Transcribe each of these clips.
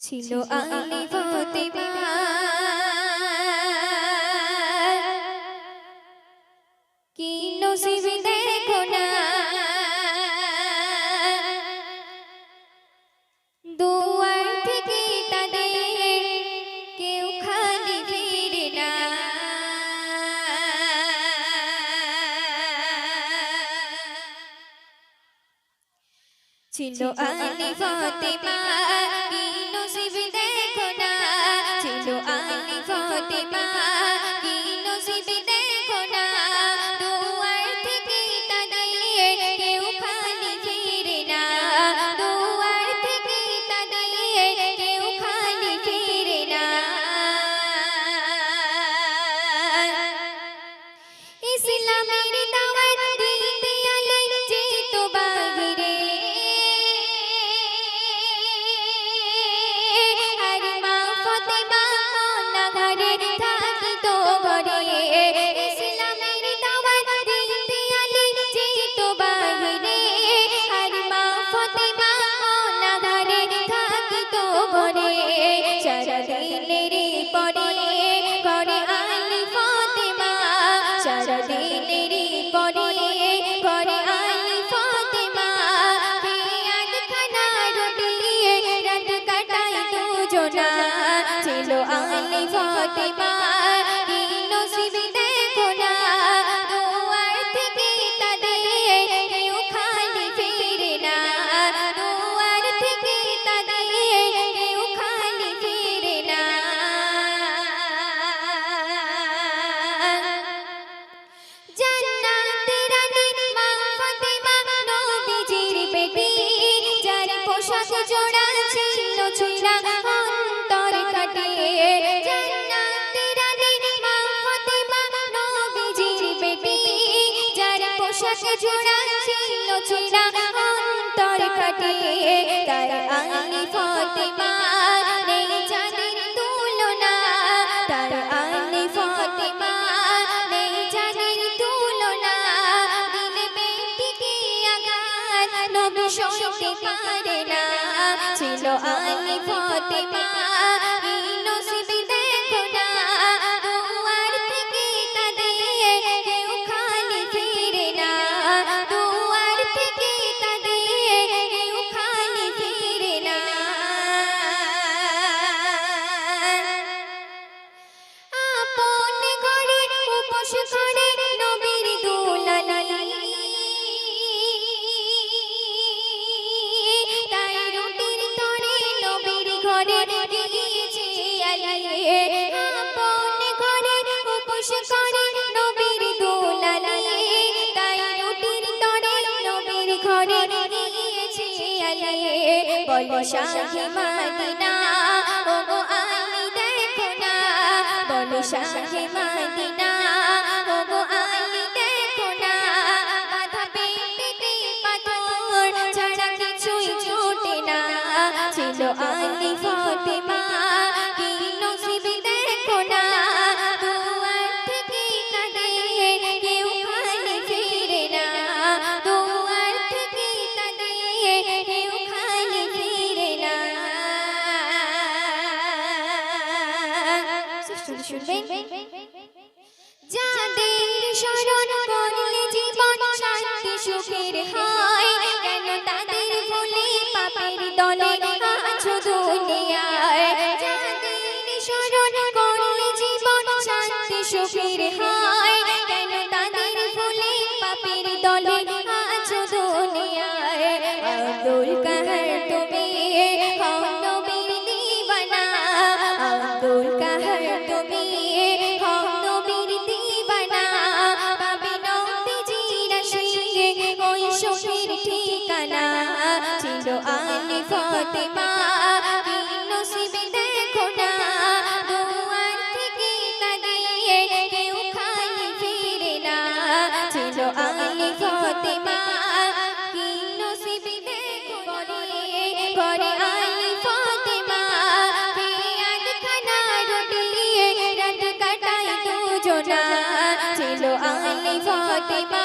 ছিল আলি ফতিমা কি নসিব দেখো না। দুয়ার থেকে তাদের কেউ খালি ফিরে ছিল আলি ফতিমা ছোট ছোড়া ছিল ছোড়া অন্তর কাটিয়ে তাই আমি ফাতেমা নেই জানির তুলনা। তার আমি ফাতেমা নেই জানির তুলনা। দিলে বেটিকে আঘাত নবী সইতে পারে না। ছিল আমি ফতিমা বলো শাহী মাদিনা, ও গো আই দেখো না বলো শাহী মাদিনা, ও গো আই দেখো না বাধা পেটে পাথর ছাড়া কিছুই ছুটে না। ছিল আলিফ শুনবেন যাদের শরণ ঠিকানা ছিল আলি ফতেমা নসিবে দেখো না, দুয়ার থেকে তাদের কেউ খালি ফিরে না, ছিল আলি ফতেমা করে আলি ফতেমা, পেয়াদ খানা রুটি রাত কাটাই দুজনা, ছিল আলি ফতেমা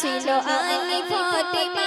ছিল আলি ফাতেমা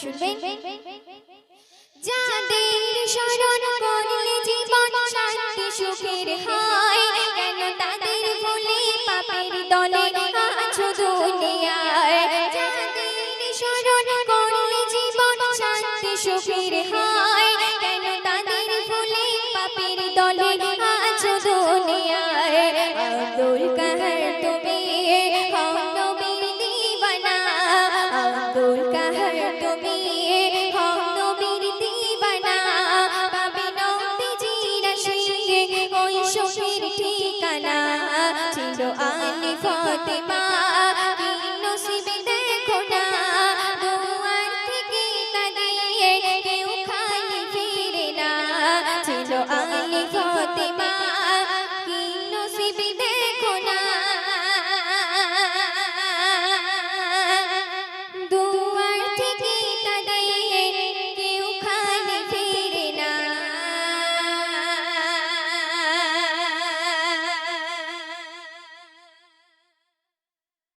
শুনবেন যাদের শরণ ফাতেমা